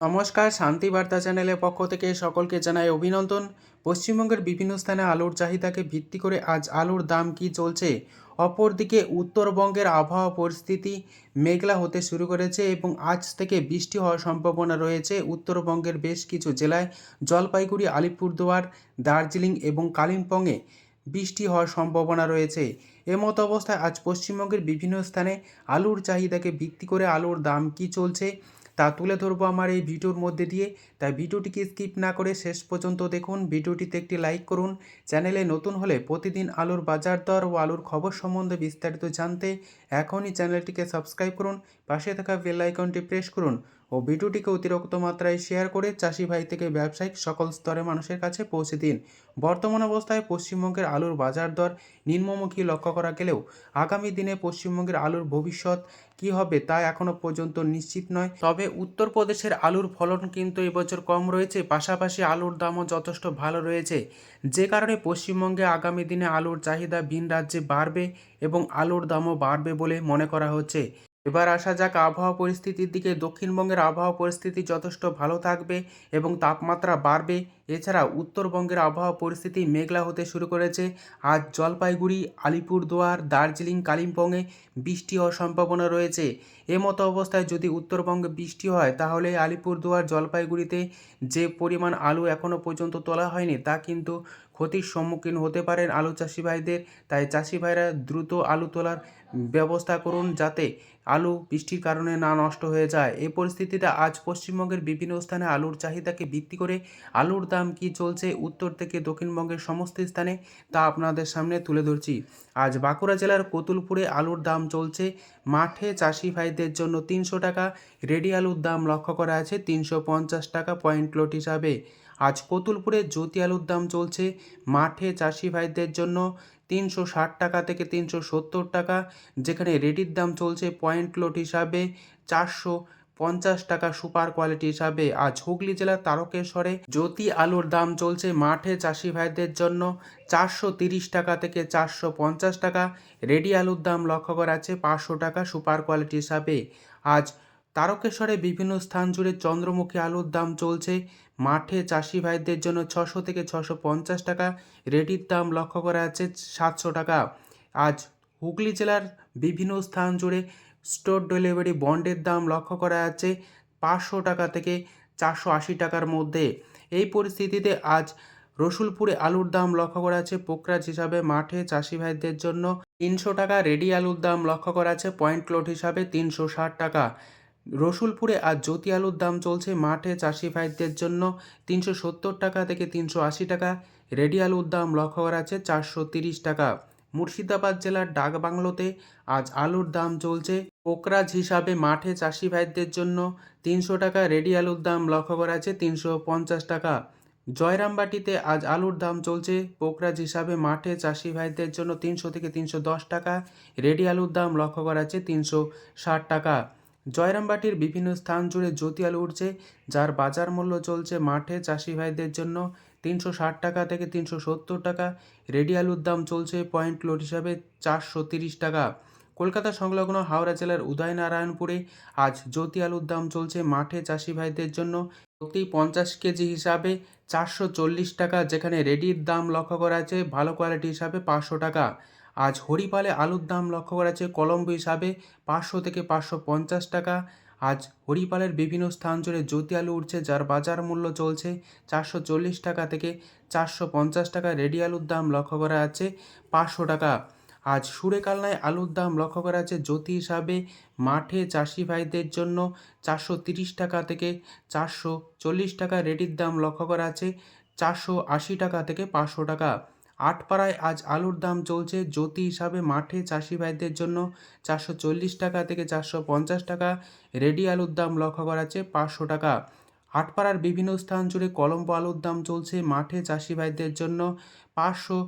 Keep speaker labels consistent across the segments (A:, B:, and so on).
A: নমস্কার, শান্তি বার্তা চ্যানেলের পক্ষ থেকে সকলকে জানাই অভিনন্দন। পশ্চিমবঙ্গের বিভিন্ন স্থানে আলুর চাহিদাকে ভিত্তি করে আজ আলুর দাম কি চলছে? অপরদিকে উত্তরবঙ্গের আবহাওয়া পরিস্থিতি মেঘলা হতে শুরু করেছে এবং আজ থেকে বৃষ্টি হওয়ার সম্ভাবনা রয়েছে। উত্তরবঙ্গের বেশ কিছু জেলায় জলপাইগুড়ি, আলিপুরদুয়ার, দার্জিলিং এবং কালিম্পংয়ে বৃষ্টি হওয়ার সম্ভাবনা রয়েছে। এমতো অবস্থায় আজ পশ্চিমবঙ্গের বিভিন্ন স্থানে আলুর চাহিদাকে ভিত্তি করে আলুর দাম কি চলছে? তা তুলে ধরবো আমার এই ভিডিওর মধ্যে দিয়ে। তাই ভিডিওটিকে স্কিপ না করে শেষ পর্যন্ত দেখুন। ভিডিওটিতে একটি লাইক করুন। চ্যানেলে নতুন হলে প্রতিদিন আলুর বাজার দর ও আলুর খবর সম্বন্ধে বিস্তারিত জানতে এখনই চ্যানেলটিকে সাবস্ক্রাইব করুন। পাশে থাকা বেল আইকনটি প্রেস করুন। ও ভিডিওটিকে অতিরিক্ত মাত্রায় শেয়ার করে চাষি ভাই থেকে ব্যবসায়িক সকল স্তরের মানুষের কাছে পৌঁছে দিন। বর্তমান অবস্থায় পশ্চিমবঙ্গের আলুর বাজার দর নিম্নমুখী লক্ষ্য করা গেলেও আগামী দিনে পশ্চিমবঙ্গের আলুর ভবিষ্যৎ কী হবে তা এখনও পর্যন্ত নিশ্চিত নয়। তবে উত্তরপ্রদেশের আলুর ফলন কিন্তু এবছর কম রয়েছে, পাশাপাশি আলুর দামও যথেষ্ট ভালো রয়েছে। যে কারণে পশ্চিমবঙ্গে আগামী দিনে আলুর চাহিদা ভিন রাজ্যে বাড়বে এবং আলুর দামও বাড়বে বলে মনে করা হচ্ছে। এবার আসা যাক, আবহাওয়া পরিস্থিতির দিকে। দক্ষিণবঙ্গের আবহাওয়া পরিস্থিতি যথেষ্ট ভালো থাকবে এবং তাপমাত্রা বাড়বে। এছাড়া উত্তরবঙ্গের আবহাওয়া পরিস্থিতি মেঘলা হতে শুরু করেছে। আজ জলপাইগুড়ি, আলিপুরদুয়ার, দার্জিলিং, কালিম্পংয়ে বৃষ্টি হওয়ার সম্ভাবনা রয়েছে। এমতো অবস্থায় যদি উত্তরবঙ্গে বৃষ্টি হয়, তাহলে আলিপুরদুয়ার, জলপাইগুড়িতে যে পরিমাণ আলু এখনও পর্যন্ত তোলা হয়নি, তা কিন্তু ক্ষতির সম্মুখীন হতে পারেন আলু চাষি ভাইদের। তাই চাষি ভাইরা দ্রুত আলু তোলার ব্যবস্থা করুন যাতে আলু, বৃষ্টির কারণে না নষ্ট হয়ে যায়। এই পরিস্থিতিতে আজ পশ্চিমবঙ্গের বিভিন্ন স্থানে আলুর চাহিদাকে ভিত্তি করে আলুর দাম কি চলছে উত্তর থেকে দক্ষিণবঙ্গের সমস্ত স্থানে তা আপনাদের সামনে তুলে ধরছি। আজ বাঁকুড়া জেলার কতুলপুরে আলুর দাম চলছে। মাঠে চাষি ভাইদের জন্য তিনশো টাকা, রেডি আলুর দাম লক্ষ্য করা আছে তিনশো পঞ্চাশ টাকা পয়েন্ট লোট হিসাবে। আজ কতুলপুরে জ্যোতি আলুর দাম চলছে। মাঠে চাষি ভাইদের জন্য তিনশো ষাট টাকা থেকে তিনশো সত্তর টাকা, যেখানে রেডির দাম চলছে পয়েন্ট লোট হিসাবে চারশো পঞ্চাশ টাকা সুপার কোয়ালিটি হিসাবে। আজ হুগলি জেলার তারকেশ্বরে জ্যোতি আলুর দাম চলছে মাঠে চাষি ভাইদের জন্য চারশো তিরিশ টাকা থেকে চারশো পঞ্চাশ টাকা। রেডি আলুর দাম লক্ষ্য করা আছে পাঁচশো টাকা সুপার কোয়ালিটি হিসাবে। আজ তারকেশ্বরে বিভিন্ন স্থান জুড়ে চন্দ্রমুখী আলুর দাম চলছে মাঠে চাষি ভাইদের জন্য ছশো থেকে ছশো পঞ্চাশ টাকা রেডির দাম লক্ষ্য করা আছে সাতশো টাকা। আজ হুগলি জেলার বিভিন্ন স্থান জুড়ে স্টোর ডেলিভারি বন্ডের দাম লক্ষ্য করা যাচ্ছে পাঁচশো টাকা থেকে চারশো আশি টাকার মধ্যে। এই পরিস্থিতিতে আজ রসুলপুরে আলুর দাম লক্ষ্য করা আছে পোকরাজ হিসাবে মাঠে চাষি ভাইদের জন্য তিনশো টাকা, রেডি আলুর দাম লক্ষ্য করা আছে পয়েন্ট লোড হিসাবে তিনশো ষাট টাকা। রসুলপুরে আজ জ্যোতি আলুর দাম চলছে মাঠে চাষি ভাইদের জন্য তিনশো সত্তর টাকা থেকে তিনশো আশি টাকা। রেডি আলুর দাম লক্ষ্য করা আছে চারশো তিরিশ টাকা। মুর্শিদাবাদ জেলার ডাকবাংলোতে আজ আলুর দাম চলছে পোকরাজ হিসাবে মাঠে চাষি ভাইদের জন্য তিনশো টাকা। রেডি আলুর দাম লক্ষ্য করা আছে তিনশো পঞ্চাশ টাকা। জয়রামবাটিতে আজ আলুর দাম চলছে পোকরাজ হিসাবে মাঠে চাষি ভাইদের জন্য তিনশো থেকে তিনশো দশ টাকা। রেডি আলুর দাম লক্ষ্য করা আছে তিনশো ষাট টাকা। জয়রামবাটির বিভিন্ন স্থান জুড়ে জ্যোতি আলু উঠছে, যার বাজার মূল্য চলছে মাঠে চাষি ভাইদের জন্য তিনশো ষাট টাকা থেকে তিনশো সত্তর টাকা। রেডি আলুর দাম চলছে পয়েন্ট লোড হিসাবে চারশো তিরিশ টাকা। কলকাতা সংলগ্ন হাওড়া জেলার উদয়নারায়ণপুরে আজ জ্যোতি আলুর দাম চলছে মাঠে চাষি ভাইদের জন্য প্রতি পঞ্চাশ কেজি হিসাবে চারশো চল্লিশ টাকা, যেখানে রেডির দাম লক্ষ্য করা আছে ভালো কোয়ালিটি হিসাবে পাঁচশো টাকা। আজ হরিপালে আলুর দাম লক্ষ্য করা আছে কলম্বো হিসাবে পাঁচশো থেকে পাঁচশো পঞ্চাশ টাকা। আজ হরিপালের বিভিন্ন স্থান জুড়ে জ্যোতি আলু উঠছে, যার বাজার মূল্য চলছে চারশো চল্লিশ টাকা থেকে চারশো পঞ্চাশ টাকা। রেডি আলুর দাম লক্ষ্য করা আছে পাঁচশো টাকা। আজ সুরেকালনায় আলুর দাম লক্ষ্য করা আছে জ্যোতি হিসাবে মাঠে চাষি ভাইদের জন্য চারশো তিরিশ টাকা থেকে চারশো চল্লিশ টাকা। রেডির দাম লক্ষ্য করা আছে চারশো আশি টাকা থেকে পাঁচশো টাকা। আটপাড়ায় আজ আলুর দাম চলছে। জ্যোতি হিসাবে মাঠে চাষি ভাইদের জন্য চারশো চল্লিশ টাকা থেকে চারশো পঞ্চাশ টাকা। রেডি আলুর দাম লক্ষ্য করা আছে পাঁচশো টাকা। আটপাড়ার বিভিন্ন স্থান জুড়ে কলম্বো আলুর দাম চলছে। মাঠে চাষি ভাইদের জন্য পাঁচশো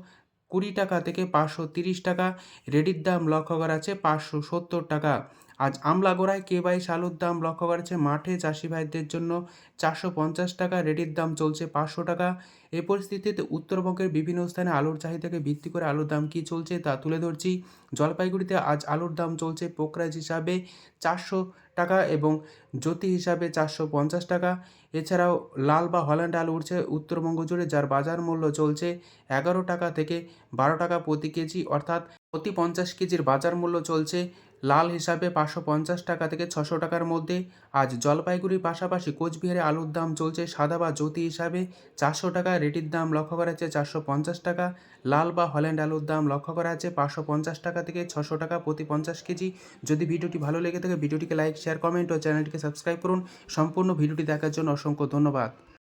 A: কুড়ি টাকা থেকে পাঁচশো তিরিশ টাকা। রেডির দাম লক্ষ্য করা আছে পাঁচশো সত্তর টাকা। আজ আমলাগোড়ায় কে বাইশ আলুর দাম লক্ষ্য করা আছে মাঠে চাষি ভাইদের জন্য চারশো পঞ্চাশ টাকা। রেডির দাম চলছে পাঁচশো টাকা। এ পরিস্থিতিতে উত্তরবঙ্গের বিভিন্ন স্থানে আলুর চাহিদাকে ভিত্তি করে আলুর দাম কী চলছে তা তুলে ধরছি। জলপাইগুড়িতে আজ আলুর দাম চলছে পোকরাজ হিসাবে চারশো টাকা এবং জ্যোতি হিসাবে চারশো পঞ্চাশ টাকা। এছাড়াও লাল বা হল্যান্ড আলু উঠছে উত্তরবঙ্গ জুড়ে, যার বাজার মূল্য চলছে এগারো টাকা থেকে বারো টাকা প্রতি কেজি, অর্থাৎ প্রতি পঞ্চাশ কেজির বাজার মূল্য চলছে লাল হিসাবে পাঁচশো পঞ্চাশ টাকা থেকে ছশো টাকার মধ্যে। আজ জলপাইগুড়ির পাশাপাশি কোচবিহারে আলুর দাম চলছে সাদা বা জ্যোতি হিসাবে চারশো টাকা, রেটির দাম লক্ষ্য করা যাচ্ছে চারশো পঞ্চাশ টাকা। লাল বা হল্যান্ড আলুর দাম লক্ষ্য করা যাচ্ছে পাঁচশো পঞ্চাশ টাকা থেকে ছশো টাকা প্রতি পঞ্চাশ কেজি। যদি ভিডিওটি ভালো লেগে থাকে, ভিডিওটিকে লাইক, শেয়ার, কমেন্ট ও চ্যানেলটিকে সাবস্ক্রাইব করুন। সম্পূর্ণ ভিডিওটি দেখার জন্য অসংখ্য ধন্যবাদ।